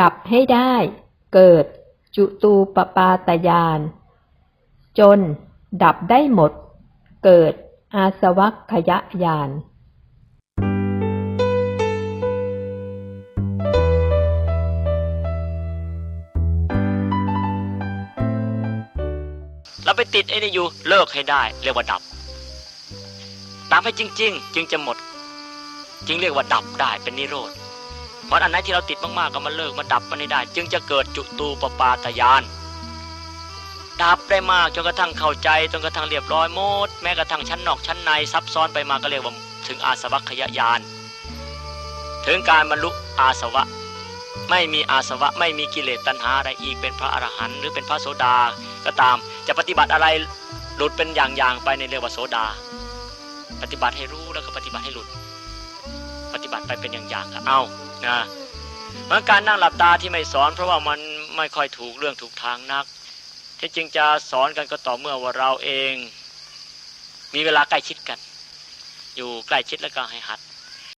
ดับให้ได้ เกิด จุตูปปาตยาน จน ดับได้หมด เกิด อาสวัคขยญาณเราไปติดไอ้นี่อยู่เลิกให้ได้ เรียกว่าดับดับให้จริง ๆ จึงจะหมด จึงเรียกว่าดับได้เป็นนิโรธ เพราะอันไหนที่เราติดมากๆก็มาเลิกมาดับมันให้ได้ จึงจะเกิดจุตูปปาตยานดับได้มากจนกระทั่งเข้าใจจนกระทั่งเรียบร้อยหมด แม้กระทั่งชั้นนอกชั้นในซับซ้อนไปมาก็เรียกว่าถึงอาสวัคยญาณถึงการบรรลุอาสวะ ไม่มีอาสวะไม่มีกิเลสตัณหาอะไรอีกเป็นพระอรหันต์หรือเป็นพระโสดาก็ตาม จะปฏิบัติอะไรหลุดเป็นอย่างๆไปในเรียกว่าโสดา ปฏิบัติให้รู้แล้วก็ปฏิบัติให้หลุด ปฏิบัติไปเป็นอย่างๆก็เอา นะเพราะการนั่งหลับตาที่ไม่สอน เพราะว่ามันไม่ค่อยถูกเรื่องถูกทางนัก ที่จริงจะสอนกันก็ต่อเมื่อว่าเราเอง มีเวลาใกล้ชิดกัน อยู่ใกล้ชิดแล้วก็ให้หัด